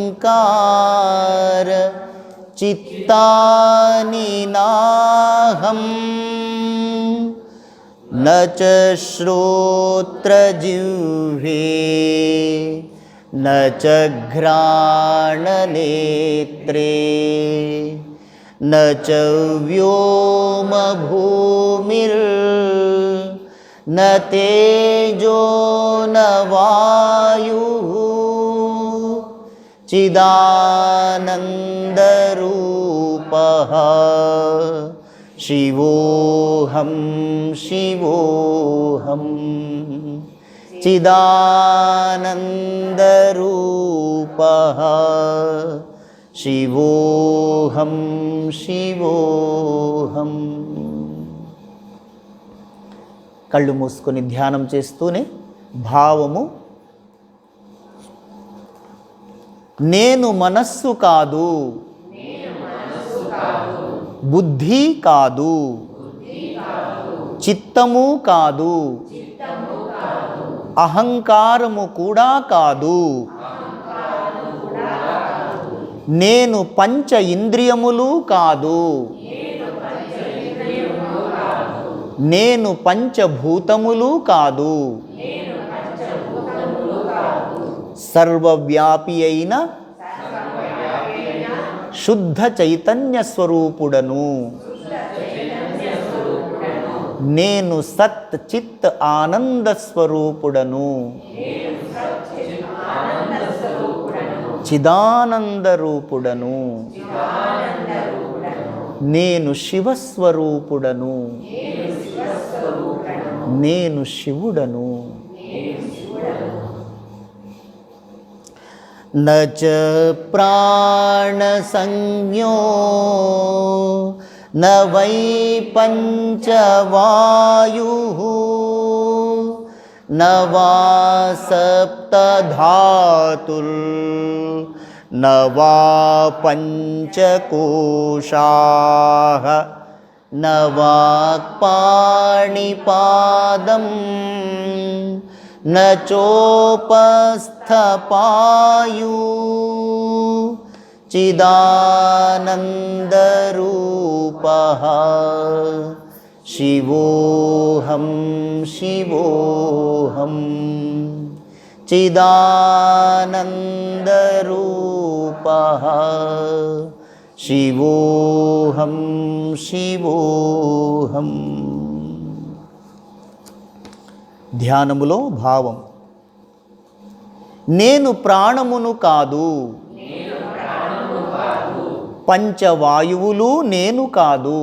मनोबुद्ध्यहङ्कार चित्तानि नाहम् न च श्रोत्रजिह्वे न च घ्राणनेत्रे न च व्योमभूमिर् न तेजो न वायुः। चिदानन्दरूपः शिवोऽहं शिवोऽहं। चिदानन्दरूपः శివోహం శివోహం. కళ్ళు మూసుకొని ధ్యానం చేస్తూనే భావము నేను మనస్సు కాదు బుద్ధి కాదు చిత్తము కాదు అహంకారము కూడా కాదు. నేను పంచ ఇంద్రియములు కాదు. నేను పంచభూతములు కాదు. సర్వవ్యాపి అయిన శుద్ధ చైతన్య స్వరూపుడను. నేను సత్ చిత్ ఆనంద స్వరూపుడను. చిదానందరూపుడను. నేను శివస్వరూపుడను. నేను శివుడను. నచ ప్రాణసంజ్ఞో. నవై పంచవాయు. न वा सप्त पञ्चकोशाः न न चोपस्थपायु चिदानन्दरूपः शिवोऽहं शिवोऽहं चिदानन्दरूपः शिवोऽहं शिवोऽहं ధ్యానములో భావం నేను ప్రాణమును కాదు పంచవాయువులు నేను కాదు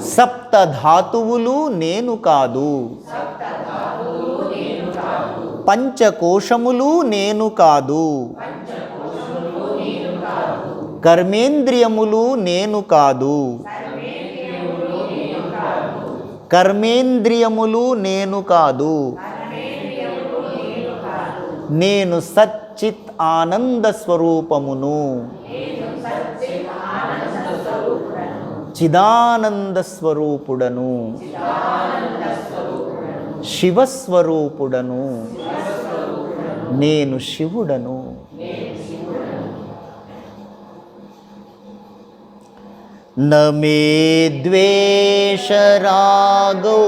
సప్త ధాతువులు నేను కాదు. పంచకోశములు నేను కాదు. కర్మేంద్రియములు నేను కాదు. కర్మేంద్రియములు నేను కాదు. నేను సచ్చిత్ ఆనంద స్వరూపమును. చిదానంద స్వరూపుడను శివస్వరూపుడను. నేను శివుడను. నమే ద్వేషరాగౌ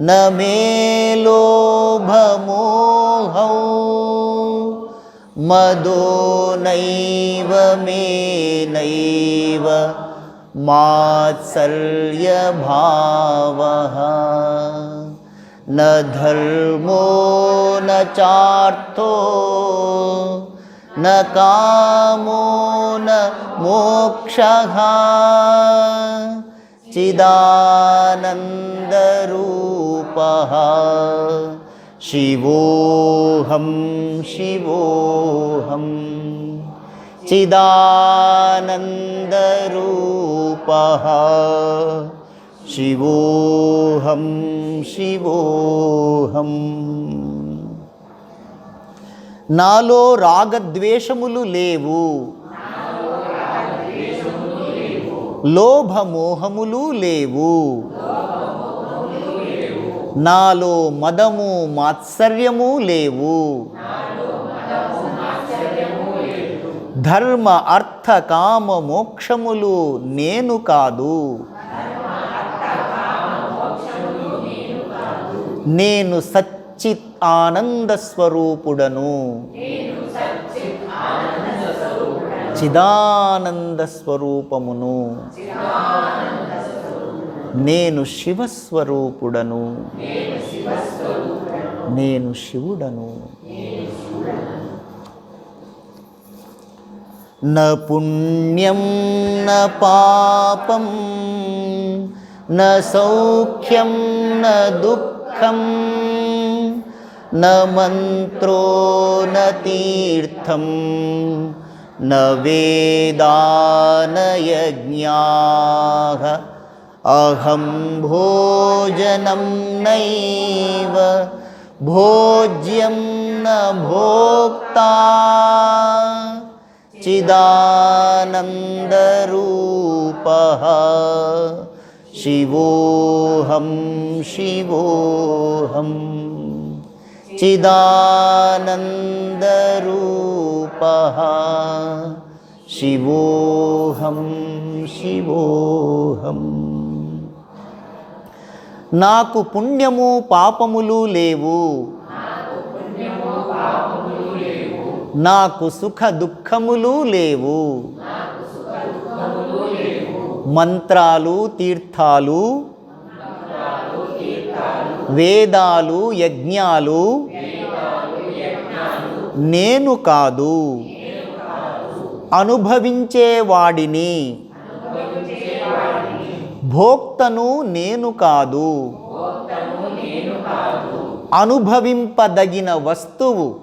నమే లోభమోహౌ मदो नैव मे नैव मात्सर्यभावः न धर्मो न चार्थो न कामो न मोक्षः। चिदानन्दरूपः शिवोऽहं शिवोऽहं चिदानन्दरूपः शिवोऽहं शिवोऽहम् నాలో రాగద్వేషములు లేవు లోభమోహములు లేవు నాలో మదము మాత్సర్యము లేవు. ధర్మ అర్థ కామ మోక్షములు నేను కాదు. నేను సచ్చిత్ ఆనంద స్వరూపుడను. చిదానంద స్వరూపమును. నేను శివస్వరూపుడను. నేను శివుడను. న పుణ్యం న పాపం న సౌఖ్యం న దుఃఖం న మంత్రో న తీర్థం న వేదానయజ్ఞాः. अहं भोजनं नैव भोज्यं न भोक्ता। चिदानन्दरूपः शिवोऽहं शिवोऽहं। चिदानन्दरूपः शिवोऽहं शिवोऽहम्। నాకు పుణ్యము పాపములు లేవు. నాకు సుఖ దుఃఖములు లేవు. మంత్రాలు తీర్థాలు వేదాలు యజ్ఞాలు నేను కాదు. అనుభవించేవాడిని. భోక్తను నేను కాదు. అనుభవింపదగిన వస్తువు.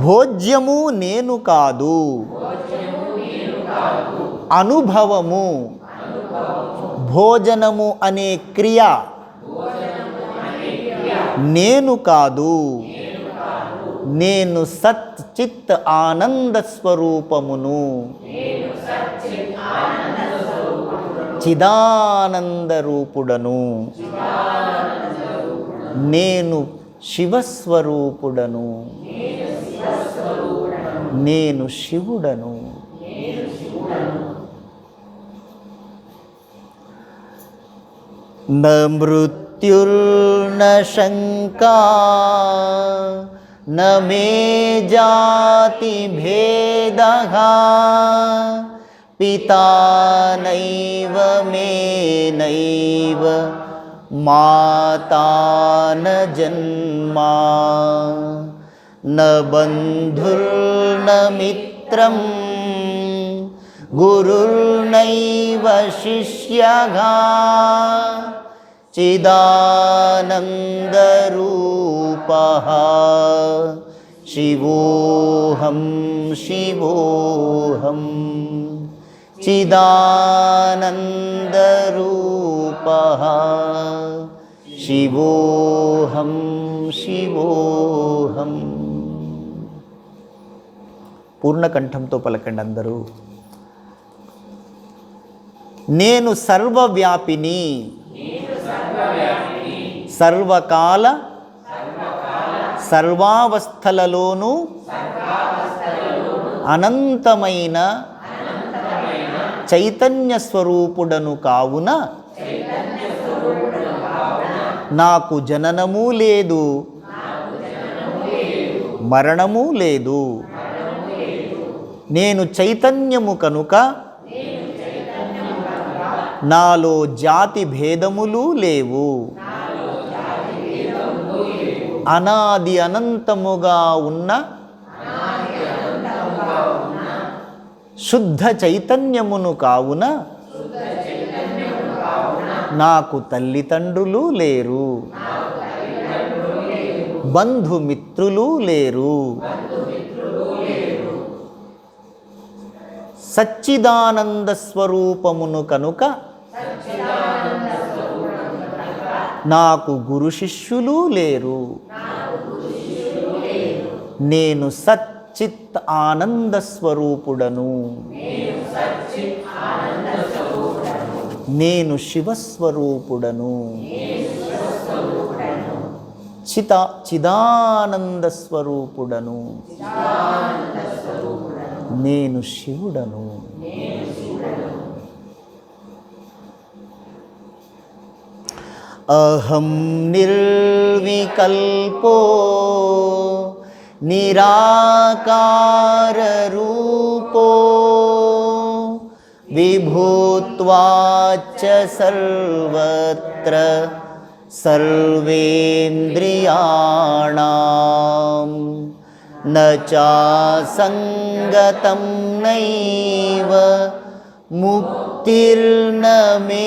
భోజ్యము నేను కాదు. అనుభవము. భోజనము అనే క్రియ. నేను కాదు. నేను సత్ చిత్ ఆనంద స్వరూపమును. చిదానంద రూపుడను నేను శివస్వరూపుడను నేను శివుడను न मृत्युर्न शङ्का न मे जातिभेदः। पिता नैव मे नैव माता न जन्मा। न बन्धुर्न मित्रम् गुरुर्नैव शिष्यः चिदानन्दरूपः शिवोऽहं शिवोऽहं चिदानन्दरूपः शिवोऽहं शिवोऽहम् పూర్ణకంఠంతో పలకండి అందరూ నేను సర్వవ్యాపిని సర్వకాల సర్వావస్థలలోనూ అనంతమైన చైతన్య స్వరూపుడను కావున నాకు జననము లేదు మరణము లేదు. నేను చైతన్యము కనుక నాలో జాతి భేదములు లేవు. అనాది అనంతముగా ఉన్న శుద్ధ చైతన్యమును కావున నాకు తల్లిదండ్రులు లేరు. బంధుమిత్రులు లేరు. సచ్చిదానంద స్వరూపమును కనుక నాకు గురు శిష్యులు లేరు. నేను సచ్చిత్ ఆనంద స్వరూపుడను. నేను శివస్వరూపుడను చిత చిదానంద స్వరూపుడను. నేను శివుడను. अहं निर्विकल्पो निराकाररूपो विभूत्वाच्च सर्वत्र सर्वेन्द्रियाणां न चासङ्गतं नैव मुक्तिर्न मुक्तिर्नमे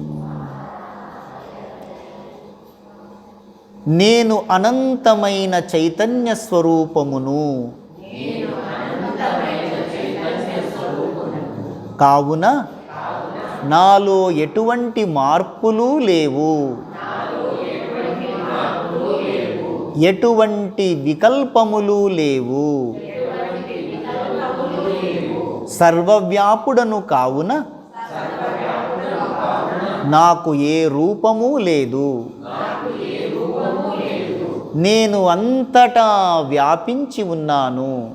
నేను అనంతమైన చైతన్య స్వరూపమును. కావున నాలో ఎటువంటి మార్పులు లేవు. ఎటువంటి వికల్పములు లేవు. సర్వవ్యాపుడను కావున నాకు ఏ రూపము లేదు. నేను అంతటా వ్యాపించి ఉన్నాను.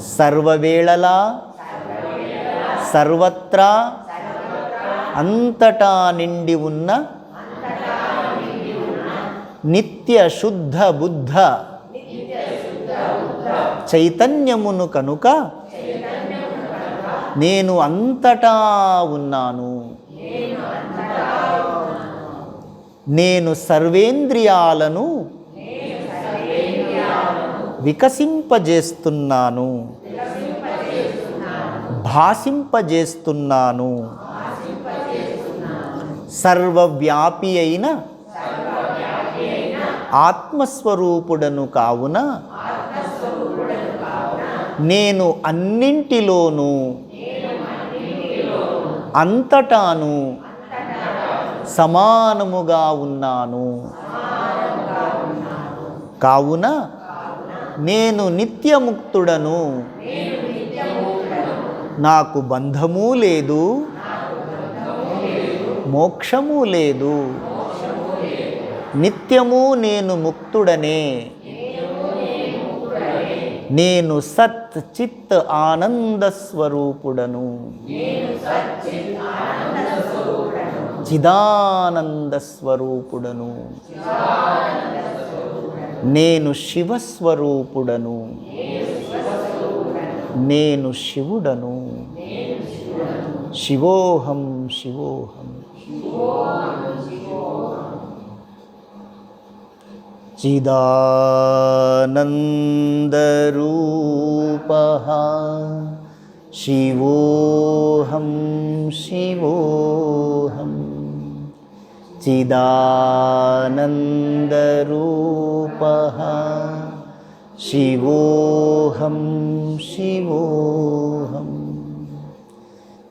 సర్వవేళలా సర్వత్రా అంతటా నిండి ఉన్న నిత్య శుద్ధ బుద్ధ చైతన్యమును కనుక నేను అంతటా ఉన్నాను. నేను సర్వేంద్రియాలను వికసింపజేస్తున్నాను. భాషింపజేస్తున్నాను. సర్వవ్యాపి అయిన ఆత్మస్వరూపుడను కావున నేను అన్నింటిలోనూ అంతటాను సమానముగా ఉన్నాను. కావున నేను నిత్యముక్తుడను. నాకు బంధము లేదు. మోక్షము లేదు. నిత్యము నేను ముక్తుడనే. నేను సత్ చిత్ ఆనంద స్వరూపుడను. చిదానంద స్వరూపుడను నేను శివస్వరూపుడను నేను శివుడను శివోహం శివోహం चिदानन्दरूपः शिवोऽहं शिवोऽहम् चिदानन्दरूपः। शिवोऽहं शिवोऽहम्।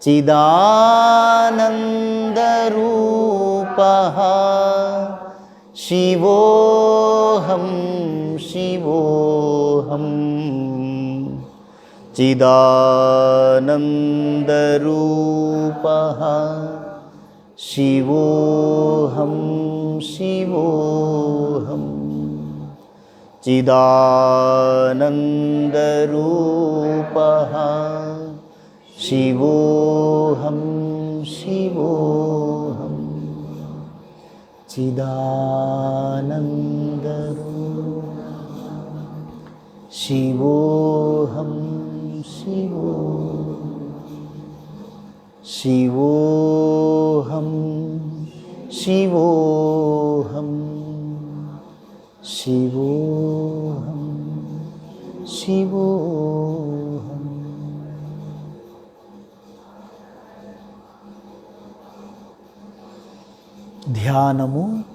चिदानन्दरूपः। शिवोऽहं शिवोऽहम्। चिदानन्दरूपः शिवोऽहं शिवोऽहम् चिदानन्दरूपः शिवोऽहं शिवोऽहम् चिदानन्दरूप शिवोऽहं शिवो శివోహం శివోహం శివోహం శివోహం. ధ్యానము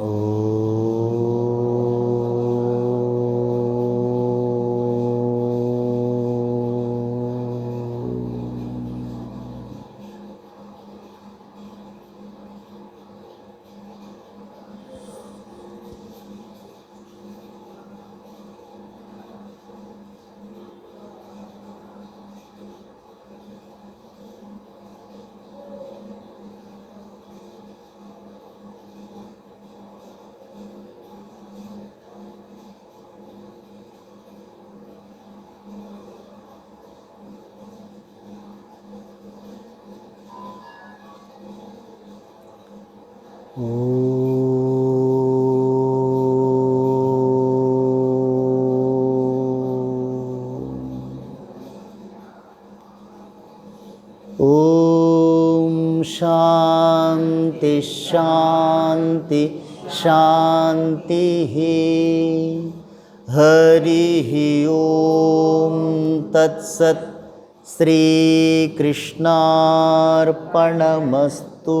Oh. ॐ शान्ति शान्ति शान्तिः हरिः ॐ तत्सत् श्रीकृष्णार्पणमस्तु